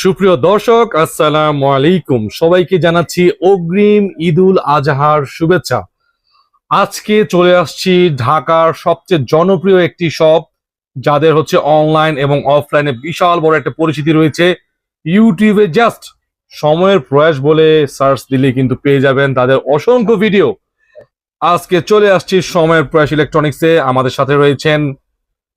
সুপ্রিয় দর্শক, আসসালাম আলাইকুম। সবাইকে জানাচ্ছি অগ্রিম ঈদুল আজহার শুভেচ্ছা। আজকে চলে আসছি ঢাকার সবচেয়ে জনপ্রিয় একটি শপ, যাদের হচ্ছে অনলাইন এবং অফলাইনে বিশাল বড় একটা পরিচিতি রয়েছে। ইউটিউবে জাস্ট সময়ের প্রয়াস বলে সার্চ দিলে কিন্তু পেয়ে যাবেন তাদের অসংখ্য ভিডিও। আজকে চলে আসছি সময়ের প্রয়াস ইলেকট্রনিক্সে। আমাদের সাথে রয়েছেন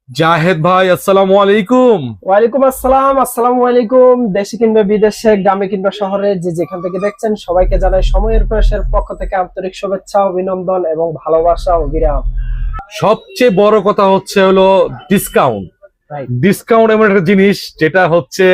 জাহেদ ভাই আসসালামু আলাইকুম। ওয়ালাইকুম আসসালাম আসসালামু আলাইকুম। দেশে কিংবা বিদেশে গ্রামে কিংবা শহরে যে যেখান থেকে দেখছেন সবাইকে জানাই সময়ের প্রয়াসের পক্ষ থেকে আন্তরিক শুভেচ্ছা অভিনন্দন এবং ভালোবাসা অভিরাম সবচেয়ে বড় কথা হচ্ছে হলো ডিসকাউন্ট ডিসকাউন্ট এমন একটা জিনিস যেটা হচ্ছে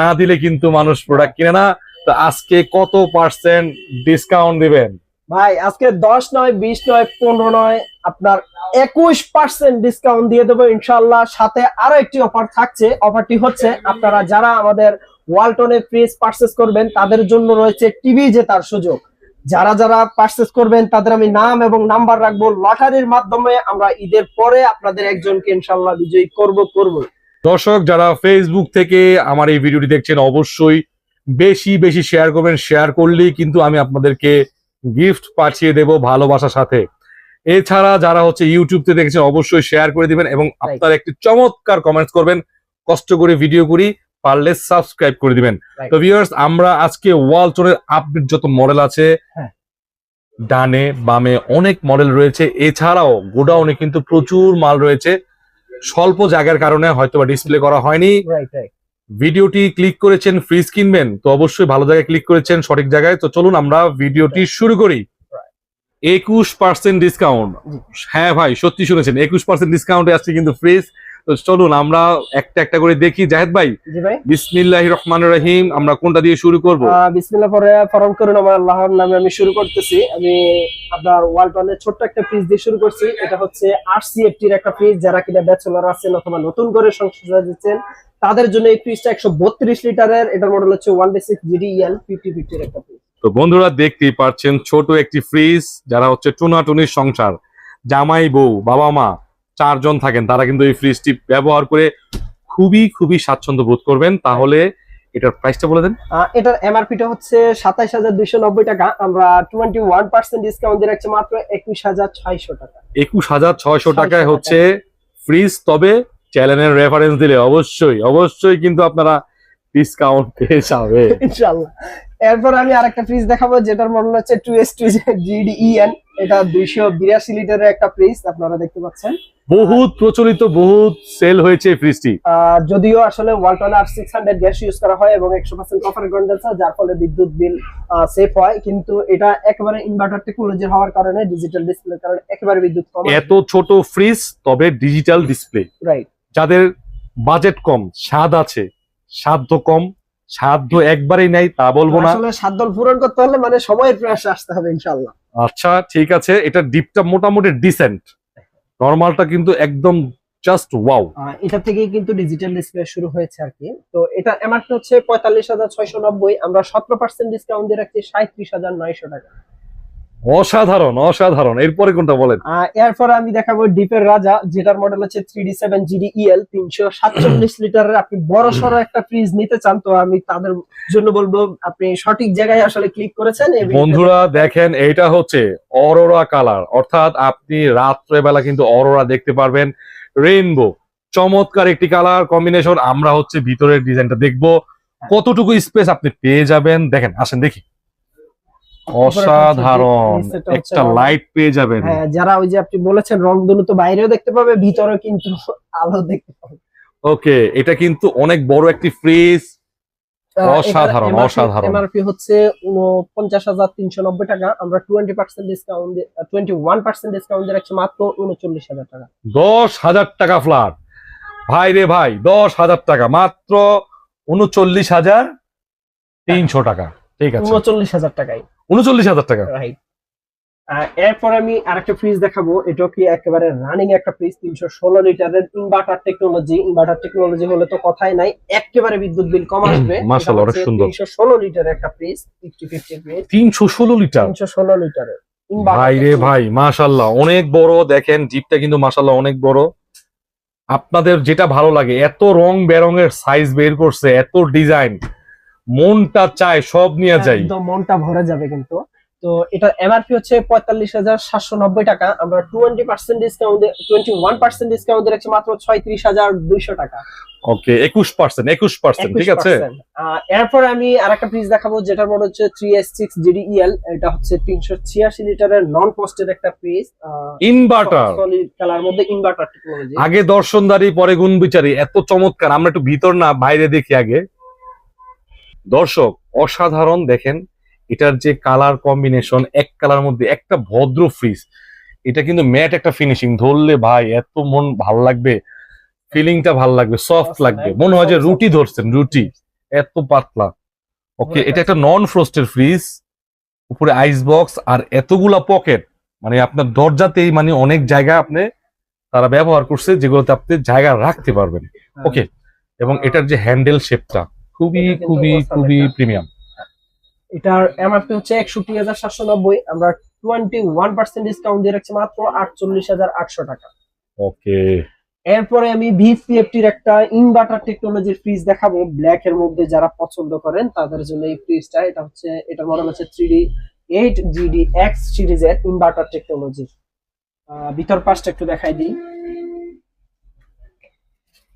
না দিলে কিন্তু মানুষ প্রোডাক্ট কিনে না। তো আজকে কত পার্সেন্ট ডিসকাউন্ট দিবেন? ভাই, আজকে দশ নয়, বিশ নয়, পনেরো নয়, আপনার একুশ পার্সেন্ট ডিসকাউন্ট দিয়ে দেবো ইনশাল্লাহ। সাথে আরও একটি অফার থাকছে। অফারটি হচ্ছে, আপনারা যারা আমাদের ওয়ালটনে ফ্রিজ পার্চেস করবেন, তাদের জন্য রয়েছে টিভি জেতার সুযোগ। যারা যারা পার্চেস করবেন, তাদের আমি নাম এবং নাম্বার রাখব। লটারির মাধ্যমে আমরা ঈদের পরে আপনাদের একজনকে ইনশাল্লাহ বিজয়ী করব করব। দর্শক, যারা ফেসবুক থেকে আমার এই ভিডিওটি দেখছেন, অবশ্যই বেশি বেশি শেয়ার করবেন। শেয়ার করলেই কিন্তু আমি আপনাদেরকে গিফট পাঠিয়ে দেব ভালোবাসার সাথে। এছাড়া যারা হচ্ছে ইউটিউব থেকে দেখছেন অবশ্যই শেয়ার করে দিবেন এবং আপনারা একটি চমৎকার কমেন্টস করবেন। কষ্ট করে ভিডিও করি পারলে সাবস্ক্রাইব করে দিবেন। তো ভিউয়ার্স আমরা আজকে ওয়াল ওয়ালটনের আপডেট যত মডেল আছে হ্যাঁ। ডানে বামে অনেক মডেল রয়েছে। এছাড়াও গোডাউনে কিন্তু প্রচুর মাল রয়েছে। স্বল্প জায়গার কারণে হয়তো ডিসপ্লে করা হয়নি। ভিডিওটি ক্লিক করেছেন ফ্রিজ কিনবেন তো অবশ্যই ভালো জায়গায় ক্লিক করেছেন সঠিক জায়গায়। তো চলুন আমরা ভিডিওটি শুরু করি। একুশ পার্সেন্ট ডিসকাউন্ট হ্যাঁ ভাই সত্যি শুনেছেন একুশ পার্সেন্ট ডিসকাউন্টে আসছে কিন্তু ফ্রিজ তো চলুন আমরা একটা একটা করে দেখি। জাহেদ ভাই ভাই। বিসমিল্লাহ রহমান রহিম আমরা কোনটা দিয়ে শুরু করব? বিসমিল্লাহ পরে ফরম করুন আমার আল্লাহর নামে আমি শুরু করতেছি। আমি আপনার ওয়ালটনের ছোট্ট একটা ফ্রিজ দিয়ে শুরু করছি। এটা হচ্ছে আরসিএফটি এর একটা ফ্রিজ যারা কিনা ব্যাচেলর আছেন অথবা নতুন করে সংসার সাজাচ্ছেন তাদের জন্য এই ফ্রিজটা একশো বত্রিশ লিটারের এটার মডেল হচ্ছে one D six GDL fifty ফিফটির একটা ফ্রিজ তো বন্ধুরা দেখতেই পাচ্ছেন ছোট একটি ফ্রিজ যারা হচ্ছে টুনাটুনির সংসার জামাই বউ বাবা মা চারজন থাকেন তারা কিন্তু এই ফ্রিজটি ব্যবহার করে খুবই খুবই স্বাচ্ছন্দ্য বোধ করবেন। তাহলে এটার প্রাইসটা বলে দেন। এটার এমআরপিটা হচ্ছে সাতাইশ হাজার দুইশো নব্বই টাকা। আমরা টোয়েন্টি ওয়ান পার্সেন্ট ডিসকাউন্ট দিয়ে রাখছি মাত্র একুশ হাজার ছয়শো টাকা। একুশ হাজার ছয়শো টাকায় হচ্ছে ফ্রিজ তবে চ্যানেলের রেফারেন্স দিলে অবশ্যই অবশ্যই কিন্তু আপনারা ডিসকাউন্ট পেয়ে যাবে। ইনশাল্লাহ এরপর আমি আরেকটা ফ্রিজ দেখাবো যেটার মডেল হচ্ছে টু এস টু জিডিএন এটা দুইশো বিরাশি লিটারের একটা ফ্রিজ আপনারা দেখতে পাচ্ছেন। বহুত প্রচলিত বহুত সেল হয়েছে এই ফ্রিজটি যদিও আসলে Walton R six hundred gas use করা হয় এবং একশো পার্সেন্ট কপার কন্ডেন্সার যার ফলে বিদ্যুৎ বিল সেফ হয়। কিন্তু এটা একেবারে ইনভার্টার টেকনোলজি হওয়ার কারণে ডিজিটাল ডিসপ্লের কারণে একেবারে বিদ্যুৎ কম এত ছোট ফ্রিজ তবে ডিজিটাল ডিসপ্লে রাইট যাদের বাজেট কম স্বাদ আছে সাধ্য কম সাধ্য একবারেই নাই তা বলব না। আসলে সাতদল পূরণ করতে হলে মানে সময়ের প্রয়াসে আসতে হবে ইনশাল্লাহ আচ্ছা ঠিক আছে এটা ডিপটা মোটামুটি ডিসেন্ট নর্মালটা কিন্তু একদম জাস্ট ওয়াও এটা থেকেই কিন্তু ডিজিটাল ডিসপ্লে শুরু হয়েছে আর কি। তো এটা এমআরপি হচ্ছে পঁয়তাল্লিশ হাজার ছয়শো নব্বই আমরা সতেরো পার্সেন্ট ডিসকাউন্ট দিয়ে রাখছি সাঁত্রিশ হাজার নয়শো টাকা। অসাধারণ অসাধারণ। এরপরে কোনটা বলেন? এরপরে আমি দেখাবো ডিপের রাজা যেটার মডেল হচ্ছে three D seven GD EL তিনশো সাতচল্লিশ লিটারের। আপনি বড় সড়ো একটা ফ্রিজ নিতে চান তো আমি তাদের জন্য বলব আপনি সঠিক জায়গায় আসলে ক্লিক করেছেন বন্ধুরা দেখেন এইটা হচ্ছে অরোরা কালার। অর্থাৎ আপনি রাত্রেবেলা কিন্তু অরোরা দেখতে পারবেন। রেইনবো চমৎকার একটি কালার কম্বিনেশন আমরা হচ্ছে ভিতরের ডিজাইনটা দেখব। কতটুকু স্পেস আপনি পেয়ে যাবেন? দেখেন আসেন দেখি। অসাধারণ। একটা লাইট পেয়ে যাবেন। হ্যাঁ যারা ওই যে আপনি বলেছেন রংধনু তো বাইরেও দেখতে পাবে ভিতরেও কিন্তু আলো দেখতে পাবে। ওকে এটা কিন্তু অনেক বড় একটি ফ্রিজ অসাধারণ, অসাধারণ। এমআরপি হচ্ছে উনপঞ্চাশ হাজার তিনশো নব্বই টাকা। আমরা twenty percent discount twenty one percent discount দিয়ে রাখছি মাত্র উনচল্লিশ হাজার টাকা। দশ হাজার টাকা ফ্ল্যাট ভাই রে ভাই দশ হাজার টাকা। মাত্র উনচল্লিশ হাজার তিনশো টাকা। ঠিক আছে। উনচল্লিশ হাজার টাকায়। উনচল্লিশ হাজার টাকা? রাইট এরপর আমি আরেকটা ফ্রিজ দেখাবো। এটা কি একেবারে রানিং একটা ফ্রিজ তিনশো ষোলো লিটারের ইনভার্টার টেকনোলজি ইনভার্টার টেকনোলজি হলে তো কথাই নাই একেবারে বিদ্যুৎ বিল কম আসবে। সুন্দর। তিনশো ষোলো লিটারের একটা ফ্রিজ ফিফটি ফিফটি ফ্রিজ তিনশো ষোলো লিটার? তিনশো ষোলো লিটারের ভাই রে ভাই মাশাল্লাহ অনেক বড় দেখেন জিপটা কিন্তু মাশাল্লাহ অনেক বড়। আপনাদের যেটা ভালো লাগে এত রং বেরঙের সাইজ বের করছে এত ডিজাইন মনটা চায় সব নিয়ে যাই। একদম মনটা ভরে যাবে কিন্তু। তো এটার এমআরপি হচ্ছে পঁয়তাল্লিশ হাজার সাতশো নব্বই টাকা। আমরা twenty percent discount twenty one percent discount রাখছি মাত্র ছয়ত্রিশ হাজার দুইশো টাকা। ওকে একুশ পার্সেন্ট একুশ পার্সেন্ট ঠিক আছে? 21%, আহ, এরপরে আমি আরেকটা ফ্রিজ দেখাবো যেটার মনে হচ্ছে three S six GD EL এটা হচ্ছে তিনশো ছিয়াশি লিটারের নন পোস্টের একটা ফ্রিজ ইনভার্টার কালার মধ্যে ইনভার্টার টেকনোলজি আগে দর্শনদারি পরে গুণ বিচারি এত চমৎকার। আমরা একটু ভিতর না বাইরে দেখি আগে। দর্শক অসাধারণ দেখেন এটার যে কালার কম্বিনেশন এক কালার মধ্যে একটা ভদ্র ফ্রিজ এটা কিন্তু ম্যাট একটা ফিনিশিং ধরলে ভাই এত মন ভালো লাগবে ফিলিংটা ভালো লাগবে সফট লাগবে মনে হয় যে রুটি ধরছেন রুটি এত পাতলা। ওকে এটা একটা নন ফ্রস্টের ফ্রিজ উপরে আইস বক্স আর এতগুলা পকেট মানে আপনার দরজাতেই মানে অনেক জায়গা আপনি তারা ব্যবহার করছে যেগুলোতে আপনি জায়গা রাখতে পারবেন। ওকে এবং এটার যে হ্যান্ডেল শেপটা খুবই খুবই খুবই প্রিমিয়াম। এটার এমআরপি হচ্ছে একষট্টি হাজার সাতশো নব্বই আমরা টোয়েন্টি ওয়ান পার্সেন্ট ডিসকাউন্ট দিয়ে রাখছি মাত্র আটচল্লিশ হাজার আটশো টাকা। ওকে। এরপরে আমি ভিসিএফটির একটা ইনভার্টার টেকনোলজির ফ্রিজ দেখাবো। ব্ল্যাক এর মধ্যে যারা পছন্দ করেন তাদের জন্য এই ফ্রিজটা এটা হচ্ছে এটার মডেল হচ্ছে three D eight GD X সিরিজের ইনভার্টার টেকনোলজি ভিতর পাশটা একটু দেখাই দিই।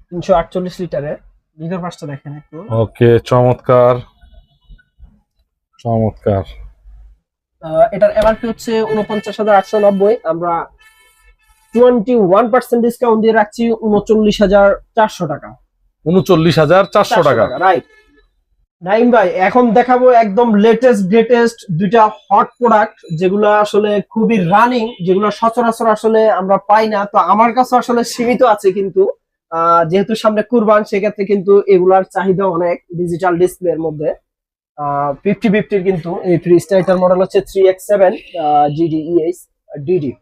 তিনশো আটচল্লিশ লিটারের। ভিতর পাশটা দেখেন একটু। ওকে চমৎকার। চমৎকার। এটার এমআরপি হচ্ছে উনপঞ্চাশ হাজার আটশো নব্বই। আমরা টোয়েন্টি ওয়ান পার্সেন্ট ডিসকাউন্ট দিয়ে রাখছি উনচল্লিশ হাজার চারশো টাকা। উনচল্লিশ হাজার চারশো টাকা। রাইট নাইম ভাই এখন দেখাবো একদম লেটেস্ট গ্রেটেস্ট দুইটা হট প্রোডাক্ট যেগুলো আসলে খুবই রানিং যেগুলো সচরাচর আসলে আমরা পাই না। তো আমার কাছে আসলে সীমিত আছে কিন্তু। যেহেতু সামনে কুরবান সেক্ষেত্রে কিন্তু এগুলার চাহিদা অনেক ডিজিটাল ডিসপ্লের মধ্যে। ফিফটি ফিফটির কিন্তু এই ফ্রিজটা এটার মডেল হচ্ছে three X seven GD ES DD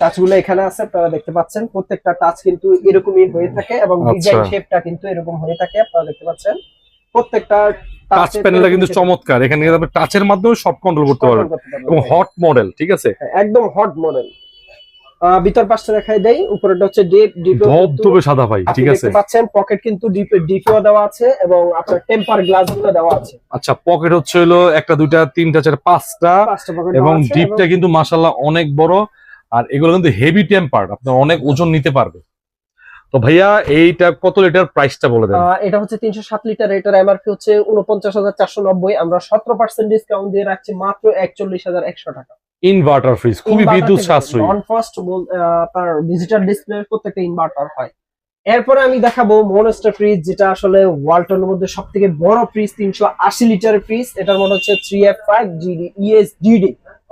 টাচগুলো এখানে আছে আপনারা দেখতে পাচ্ছেন। প্রত্যেকটা টাচ কিন্তু এরকমই হয়ে থাকে এবং আচ্ছা। ডিজাইন শেপটা কিন্তু এরকম হয়ে থাকে আপনারা দেখতে পাচ্ছেন। প্রত্যেকটা টাচ প্যানেলটা কিন্তু চমৎকার। এখানে আপনি টাচের মাধ্যমে সব কন্ট্রোল করতে পারবেন। এবং হট মডেল ঠিক আছে? হ্যাঁ, একদম হট মডেল ভিতর পাশটা দেখাই দেই। উপরেটা হচ্ছে ডিপ ডিপ ধবধবে সাদা ভাই ঠিক আছে। দেখতে পাচ্ছেন পকেট কিন্তু ডিপ ডিপিও দেওয়া আছে এবং আপনার টেম্পার গ্লাসগুলো দেওয়া আছে। আচ্ছা পকেট হচ্ছে হলো একটা দুইটা তিনটা চার পাঁচটা এবং ডিপটা কিন্তু মাসাল্লাহ অনেক বড়। আর এগুলো কিন্তু হেভি টেম্পার্ড আপনার অনেক ওজন নিতে পারবে। তো ভাইয়া এইটা কত লিটার প্রাইসটা বলে দেন? এটা হচ্ছে তিনশো সাত লিটার এটার এমআরপি হচ্ছে উনপঞ্চাশ হাজার চারশো নব্বই। আমরা সতেরো পার্সেন্ট ডিসকাউন্ট দিয়ে রাখছি মাত্র একচল্লিশ হাজার একশো টাকা। ইনভার্টার ফ্রিজ খুবই বিদ্যুৎ সাশ্রয়ী। নন ফাস্ট আপনার ডিজিটাল ডিসপ্লে প্রত্যেকটা ইনভার্টার হয়। এরপরে আমি দেখাবো মনস্টার ফ্রিজ যেটা আসলে ওয়ালটনের মধ্যে সব থেকে বড় ফ্রিজ তিনশো আশি লিটারের ফ্রিজ এটার মনে হচ্ছে three F five GD ES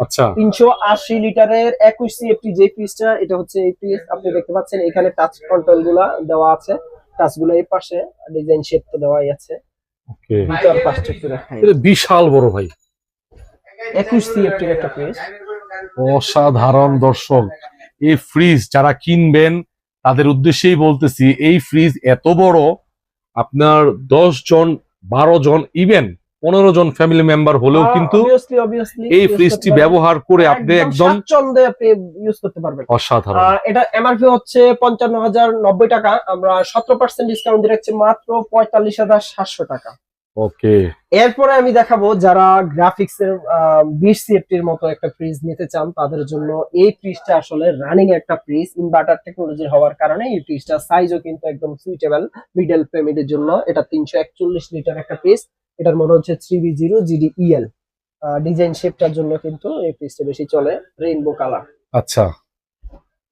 আচ্ছা। তিনশো আশি লিটারের একুশ সিএফটি যে ফ্রিজটা এটা হচ্ছে এই ফ্রিজ আপনি দেখতে পাচ্ছেন এখানে টাচ কন্ট্রোলগুলা দেওয়া আছে। টাচগুলো এই পাশে ডিজাইন শেপ তো দেওয়াই আছে। বিশাল বড় ভাই। একুশ সিএফটির একটা ফ্রিজ অসাধারণ দর্শক। এই ফ্রিজ যারা কিনবেন তাদের উদ্দেশ্যেই বলতেছি এই ফ্রিজ এত বড় আপনার দশ জন বারো জন ইভেন পনেরো জন ফ্যামিলি মেম্বার হলেও কিন্তু অবভিয়াসলি অবভিয়াসলি এই ফ্রিজটি ব্যবহার করে আপনি একদম আপনি ইউজ করতে পারবেন। অসাধারণ। এটা এমআরপি হচ্ছে পঞ্চান্ন হাজার নব্বই টাকা আমরা সতেরো পার্সেন্ট ডিসকাউন্ট দিয়ে রাখছি মাত্র পঁয়তাল্লিশ হাজার সাতশো টাকা। ওকে। এরপরে আমি দেখাবো যারা গ্রাফিক্স এর বিশ সিএফটির মতো একটা ফ্রিজ নিতে চান তাদের জন্য এই ফ্রিজটা আসলে রানিং একটা ফ্রিজ ইনভার্টার টেকনোলজি হওয়ার কারণে এই ফ্রিজটা সাইজও কিন্তু একদম সুইটেবল মিডল পেমেন্টের জন্য। এটা তিনশো একচল্লিশ লিটার একটা ফ্রিজ এটার মনে হচ্ছে three B zero GD EL design শেপটার জন্য কিন্তু এই ফ্রিজটা বেশি চলে রেইনবো কালার আচ্ছা।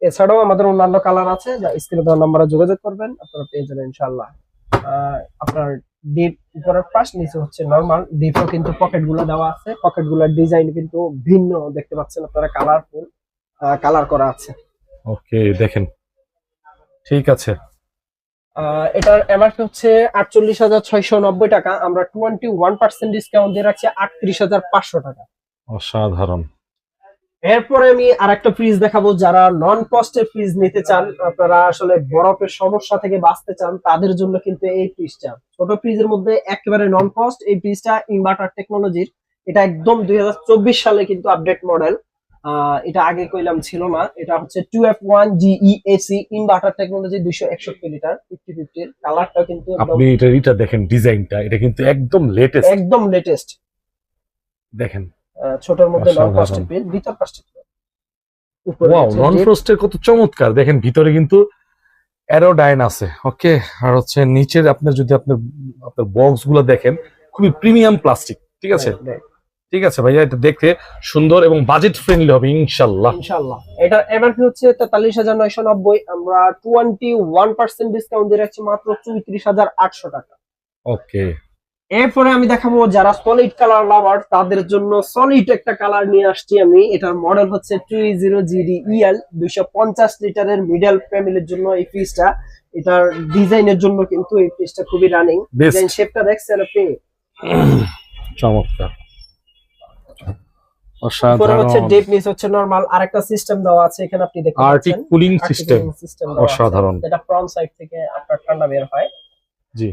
এছাড়াও আমাদের অন্যান্য কালার আছে যা স্ক্রিনে দেওয়া নাম্বারে যোগাযোগ করবেন আপনারা পেয়ে যাবেন ইনশাল্লাহ আপনার ডিপ উপরের পাশ নিচে হচ্ছে নর্মাল ডিপও কিন্তু পকেটগুলো দেওয়া আছে। পকেটগুলোর ডিজাইন কিন্তু ভিন্ন দেখতে পাচ্ছেন আপনারা কালারফুল কালার করা আছে। ওকে দেখেন। ঠিক আছে। এটার এমআরপি হচ্ছে আটচল্লিশ হাজার ছয়শো নব্বই টাকা। আমরা টোয়েন্টি ওয়ান পার্সেন্ট ডিসকাউন্ট দিয়ে রাখছি আটত্রিশ হাজার পাঁচশো টাকা। অসাধারণ। এরপরে আমি আরেকটা ফ্রিজ দেখাবো যারা নন কস্টের ফ্রিজ নিতে চান আপনারা আসলে বরফের সমস্যা থেকে বাঁচতে চান তাদের জন্য কিন্তু এই ফ্রিজটা ছোট ফ্রিজের মধ্যে একেবারে নন কস্ট এই ফ্রিজটা ইনভার্টার টেকনোলজির এটা একদম দুই হাজার চব্বিশ সালে কিন্তু আপডেট মডেল আহ, এটা আগে কইলাম ছিল না। এটা হচ্ছে two F one GE AC inverter technology দুইশো একষট্টি লিটার ফিফটি ফিফটির কালারটা কিন্তু আপনি এটা এটা দেখেন ডিজাইনটা এটা কিন্তু একদম লেটেস্ট একদম লেটেস্ট দেখেন। ছোটর মধ্যে নন। প্লাস্টিক পিস ভিতর প্লাস্টিক ওয়াও নন ফ্রস্টের কত চমৎকার। দেখেন ভিতরে কিন্তু অ্যারোডাইন আছে ওকে আর হচ্ছে নিচের আপনার যদি আপনার আপনার বক্সগুলো দেখেন খুবই প্রিমিয়াম প্লাস্টিক ঠিক আছে. ঠিক আছে ভাইয়া এটা দেখতে সুন্দর এবং বাজেট ফ্রেন্ডলি হবে ইনশাল্লাহ ইনশাল্লাহ এটার এমআরপি হচ্ছে তেতাল্লিশ হাজার নয়শো নব্বই আমরা টোয়েন্টি ওয়ান পার্সেন্ট ডিসকাউন্ট দিয়ে রাখছি মাত্র চৌত্রিশ হাজার আটশো টাকা। ওকে এরপরে আমি দেখাবো যারা সলিড কালার লাভার তাদের জন্য সলিড একটা কালার নিয়ে আসছি আমি। এটার মডেল হচ্ছে টু জিরো জিডি ইএল দুইশো পঞ্চাশ লিটারের মিডল ফ্যামিলির জন্য এই ফ্রিজটা এটার ডিজাইনের জন্য কিন্তু এই ফ্রিজটা খুবই রানিং ডিজাইন শেপটা দেখছেন আপনি? চমৎকার। হচ্ছে অসাধারণ ডেপ নিচ হচ্ছে নরমাল আরেকটা সিস্টেম দেওয়া আছে এখানে আপনি দেখতে আর্টিক কুলিং সিস্টেম অসাধারণ। যেটা ফ্রন্ট সাইড থেকে আপনার ঠান্ডা বের হয়। জি।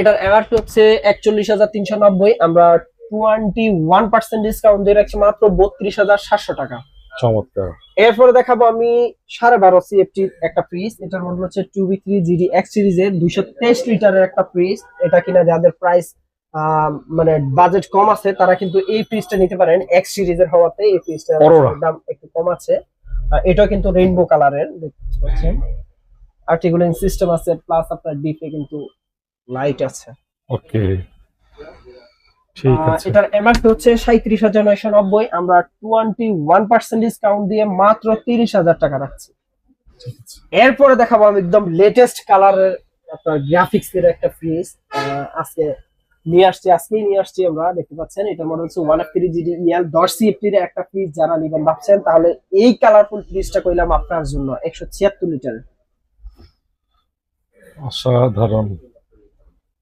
এটার এমআরপি হচ্ছে একচল্লিশ হাজার তিনশো নব্বই আমরা টোয়েন্টি ওয়ান পার্সেন্ট ডিসকাউন্ট দিয়ে রাখছি মাত্র বত্রিশ হাজার সাতশো টাকা। চমৎকার। এরপরে দেখাবো আমি সাড়ে বারো সিএফটির একটা ফ্রিজ এটার মডেল হচ্ছে two B three GD X সিরিজের দুইশো তেইশ লিটারের একটা ফ্রিজ এটা কিনা যাদের প্রাইস মানে বাজেট কম আছে তারা কিন্তু এই ফ্রিজটা নিতে পারেন এক্স সিরিজের হওয়াতে এই ফ্রিজটার দাম একটু কম আছে। এটাও কিন্তু রেইনবো কালারের দেখতে পাচ্ছেন। আর্টিকুলিং সিস্টেম আছে প্লাস আপনার ডিপে কিন্তু লাইট আছে। ওকে ঠিক আছে। এটার এমআরপি হচ্ছে সাঁত্রিশ হাজার নয়শো নব্বই। আমরা টোয়েন্টি ওয়ান পার্সেন্ট ডিসকাউন্ট দিয়ে মাত্র তিরিশ হাজার টাকা রাখছি। এরপরে দেখাবো আমি একদম লেটেস্ট কালারের আপনার গ্রাফিক্স এর একটা ফ্রিজ আজকে নিয়ে আসছি আজকেই নিয়ে আসছি আমরা দেখতে পাচ্ছেন? এটা মনে হচ্ছে ওয়ান এফ থ্রি জিডি ইয়াল দশ সিএফটির একটা ফ্রিজ যারা নিবেন ভাবছেন তাহলে এই কালারফুল ফ্রিজটা কইলাম আপনার জন্য একশো ছিয়াত্তর লিটার অসাধারণ।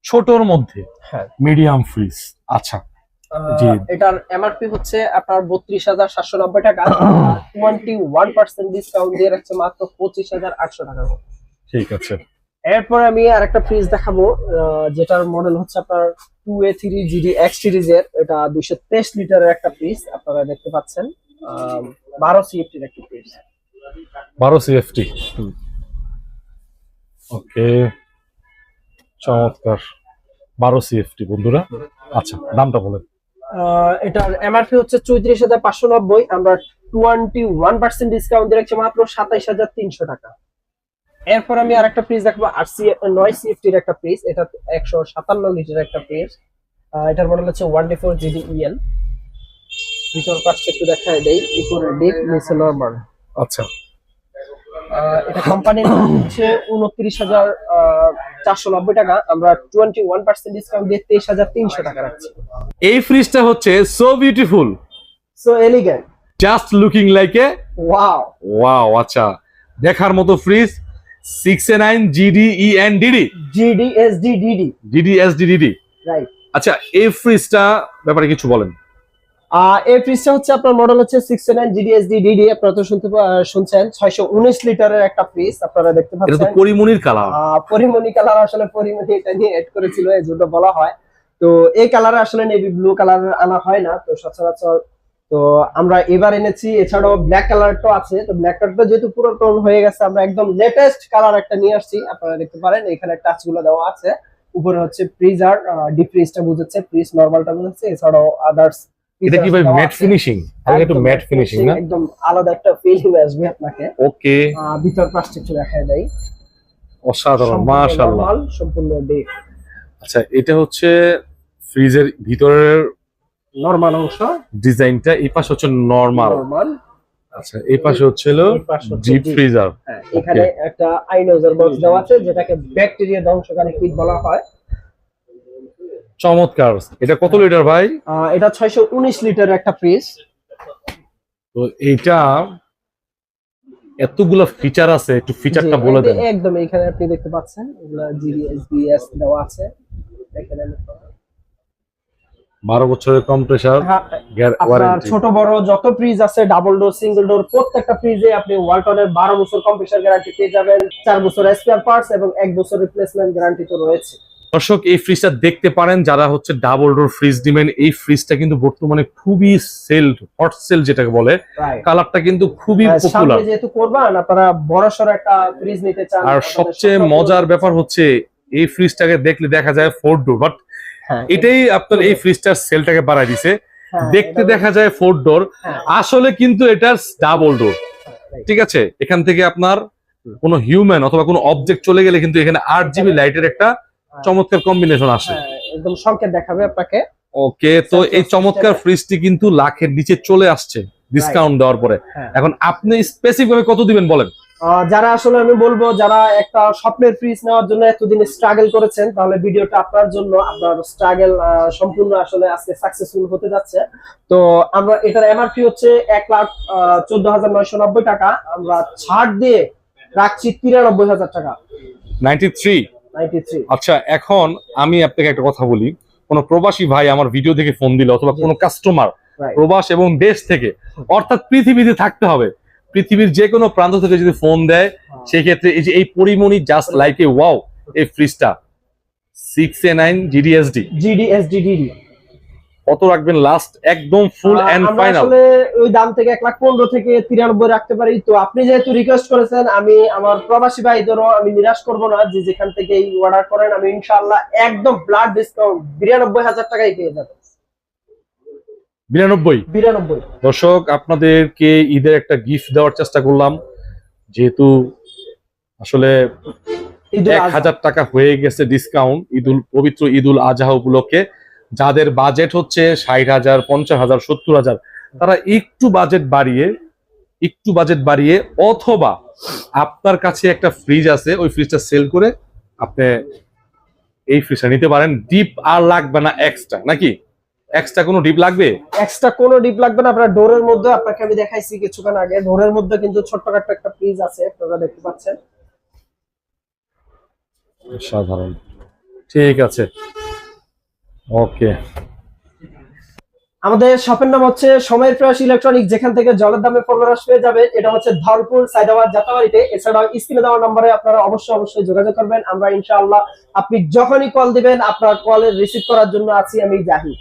ছোটর মধ্যে হ্যাঁ। মিডিয়াম ফ্রিজ আচ্ছা জি। এটার এমআরপি হচ্ছে আপনার বত্রিশ হাজার সাতশো নব্বই টাকা। টোয়েন্টি ওয়ান পার্সেন্ট ডিসকাউন্ট দিয়ে রাখছে মাত্র পঁচিশ হাজার আটশো টাকা ঠিক আছে। এরপরে আমি আরেকটা ফ্রিজ দেখাবো যেটার মডেল হচ্ছে আপনার two A three GD X সিরিজের এটা দুইশো তেইশ লিটারের একটা ফ্রিজ আপনারা দেখতে পাচ্ছেন। বারো সিএফটির একটা ফ্রিজ বারো সিএফটি ওকে। চমৎকার। বারো সিএফটি বন্ধুরা। আচ্ছা দামটা বলেন। এটার এমআরপি হচ্ছে চৌত্রিশ হাজার পাঁচশো নব্বই। আমরা টোয়েন্টি ওয়ান পার্সেন্ট ডিসকাউন্ট দিয়ে রাখছি মাত্র সাতাইশ হাজার তিনশো টাকা। এরপর আমি আরেকটা ফ্রিজ দেখব আর সি নয় সিএফটির একটা ফ্রিজ এটা একশো সাতান্ন লিটার একটা ফ্রিজ এটার মডেল হচ্ছে one D four GD EL ভিতর পাশটা একটু দেখা দেই উপরে নিচে নর্মাল আচ্ছা। এটা কোম্পানির হচ্ছে উনত্রিশ হাজার চারশো নব্বই টাকা। আমরা টোয়েন্টি ওয়ান পার্সেন্ট ডিসকাউন্ট দিয়ে তেইশ হাজার তিনশো টাকা রাখছি। এই ফ্রিজটা হচ্ছে so beautiful so elegant just looking like a wow wow আচ্ছা। দেখার মতো fridge six A nine GD E N DD GD S D DD DD S DD right আচ্ছা এই ফ্রিজটা ব্যাপারে কিছু বলেন। এই ফ্রিজটা হচ্ছে আপনার মডেল হচ্ছে সিক্স নাইন জিডিএসডি ডিডি আপনারা তো শুনতে শুনছেন ছয়শো উনিশ লিটারের একটা ফ্রিজ আপনারা দেখতে পাচ্ছেন। পরিমনির কালার পরিমণি কালার আসলে পরিমণি এটা নিয়ে এড করেছিল এই জন্য বলা হয়। তো এই কালারে আসলে নেভি ব্লু কালার আনা হয় না তো সচরাচর তো আমরা এবার এনেছি। এছাড়াও ব্ল্যাক কালারটাও আছে তো ব্ল্যাক কালারটা যেহেতু পুরো হয়ে গেছে আমরা একদম লেটেস্ট কালার একটা নিয়ে আসছি। আপনারা দেখতে পারেন এখানে টাচগুলো দেওয়া আছে। উপরে হচ্ছে ফ্রিজার ডিপ ফ্রিজটা বুঝাচ্ছে ফ্রিজ নর্মালটা বুঝাচ্ছে এছাড়াও আদার্স এটা কি ভাই ম্যাট ফিনিশিং হালকা একটু ম্যাট ফিনিশিং না? একদম আলাদা একটা ফিলিং আসবে আপনাকে। ওকে ভিতর পাশটা একটু দেখায় দেয় অসাধারণ মাশাআল্লাহ। সম্পূর্ণ ডিপ আচ্ছা এটা হচ্ছে ফ্রিজের ভিতরের নরমাল অংশ। ডিজাইনটা এই পাশে হচ্ছে নরমাল নর্মাল আচ্ছা এই পাশে হচ্ছে হলো এই পাশে হচ্ছে ডিপ ফ্রিজার হ্যাঁ, এখানে একটা আইনোজার বক্স দেওয়া আছে যেটাকে ব্যাকটেরিয়া ধ্বংসকারী কিট বলা হয়। চমৎকার এটা কত লিটার ভাই? এটা ছয়শো উনিশ লিটার একটা ফ্রিজ। তো এইটা এতগুলো ফিচার আছে একটু ফিচারটা বলে দেন। একদম এখানে আপনি দেখতে পাচ্ছেন এগুলা জিডিএস বিএস দেওয়া আছে। দেখেন বারো বছরের কম্প্রেসার হ্যাঁ, আপনার ওয়ারেন্টি ছোট বড় যত ফ্রিজ আছে ডাবল ডোর সিঙ্গেল ডোর প্রত্যেকটা ফ্রিজে আপনি ওয়ালটনের বারো বছর কম কম্প্রেসার গ্যারান্টি পেয়ে যাবেন। চার বছর স্পেয়ার পার্টস এবং এক বছর রিপ্লেসমেন্ট গ্যারান্টি তো রয়েছে। দর্শক এই ফ্রিজটা দেখতে পারেন যারা হচ্ছে ডাবল ডোর ফ্রিজ দিবেন এই ফ্রিজটা কিন্তু বর্তমানে খুবই সেল হট সেল যেটাকে বলে কালারটা কিন্তু খুবই হ্যাঁ, পপুলার সামনে যেহেতু করবান আপনারা বড় সড় একটা ফ্রিজ নিতে চান আর সবচেয়ে মজার ব্যাপার হচ্ছে এই ফ্রিজটাকে দেখলে দেখা যায় ফোর ডোর বাট হ্যাঁ, এটাই আপনার এই ফ্রিজটার সেলটাকে বাড়াই দিছে। হ্যাঁ, দেখতে দেখা যায় ফোর ডোর হ্যাঁ, আসলে কিন্তু এটা ডাবল ডোর ঠিক আছে? এখান থেকে আপনার কোনো হিউম্যান অথবা কোনো অবজেক্ট চলে গেলে কিন্তু এখানে আট জিবি লাইটের একটা চমৎকার কম্বিনেশন আসে। হ্যাঁ, একদম সংকেত দেখাবে আপনাকে। ওকে তো এই চমৎকার ফ্রিজটি কিন্তু লাখের নিচে চলে আসছে ডিসকাউন্ট দেওয়ার পরে। হ্যাঁ। এখন আপনি স্পেসিফিক ভাবে কত দিবেন বলেন? যারা আসলে আমি বলব যারা একটা স্বপ্নের ফ্রিজ নেওয়ার জন্য এতদিন স্ট্রাগল করেছেন তাহলে ভিডিওটা আপনার জন্য আপনার স্ট্রাগল সম্পূর্ণ আসলে আজকে সাকসেসফুল হতে যাচ্ছে। তো আমরা এটার এমআরপি হচ্ছে এক লাখ চোদ্দ হাজার নয়শো নব্বই টাকা। আমরা ছাড় দিয়ে রাখছি তিরানব্বই হাজার টাকা। নাইনটি থ্রি আচ্ছা এখন আমি আপনাকে একটা কথা বলি। কোন প্রবাসী ভাই আমার ভিডিও থেকে ফোন দিলে অথবা কোন কাস্টমার প্রবাস এবং দেশ থেকে অর্থাৎ পৃথিবীতে থাকতে হবে। পৃথিবীর যে কোনো প্রান্ত থেকে যদি ফোন দেয় সেক্ষেত্রে এই যে এই পরিমণি জাস্ট লাইক এ ওয়াও এই ফ্রিজটা সিক্স এ নাইন জিডিএসডি জিডিএসডি কত রাখবেন লাস্ট একদম ফুল এন্ড ফাইনাল আসলে ওই দাম থেকে এক লাখ পনেরো থেকে তিরানব্বই রাখতে পারি। তো আপনি যেহেতু রিকোয়েস্ট করেছেন আমি আমার প্রবাসী ভাইদেরও আমি নিরাশ করব না যে যেখান থেকে এই অর্ডার করেন আমি ইনশাআল্লাহ একদম ব্লাড ডিসকাউন্ট বিরানব্বই হাজার টাকায় পেয়ে যাবেন বিরানব্বই? বিরানব্বই। দর্শক আপনাদেরকে ঈদের একটা গিফট দেওয়ার চেষ্টা করলাম। যেহেতু আসলে এক হাজার টাকা হয়ে গেছে ডিসকাউন্ট ঈদুল পবিত্র ঈদুল আজহা উপলক্ষে। যাদের বাজেট হচ্ছে ষাট হাজার পঞ্চাশ হাজার সত্তর হাজার তারা একটু বাজেট বাড়িয়ে একটু বাজেট বাড়িয়ে অথবা আপনার কাছে একটা ফ্রিজ আছে ওই ফ্রিজটা সেল করে আপনি এই ফ্রিজটা নিতে পারেন। ডিপ আর লাগবে না এক্সট্রা নাকি? এক্সট্রা কোনো ডিপ লাগবে? এক্সট্রা কোনো ডিপ লাগবে না। আপনার ডোরের মধ্যে আপনাকে আমি দেখাইছি কিছুক্ষণ আগে। ডোরের মধ্যে কিন্তু ছোট্টখাট্ট একটা ফ্রিজ আছে আপনারা দেখতে পাচ্ছেন। সাধারণ ঠিক আছে। ওকে আমাদের শপের নাম হচ্ছে সময়ের প্রয়াস ইলেকট্রনিক যেখান থেকে জলের দামে পনেরো পেয়ে যাবে। এটা হচ্ছে ধরপুর সাইদাবাদ যাতাবাড়িতে এছাড়াও স্ক্রিনে দেওয়ার নম্বরে আপনারা অবশ্যই অবশ্যই যোগাযোগ করবেন। আমরা ইনশাআল্লাহ আপনি যখনই কল দিবেন, আপনার কলের রিসিভ করার জন্য আছি, আমি জাহি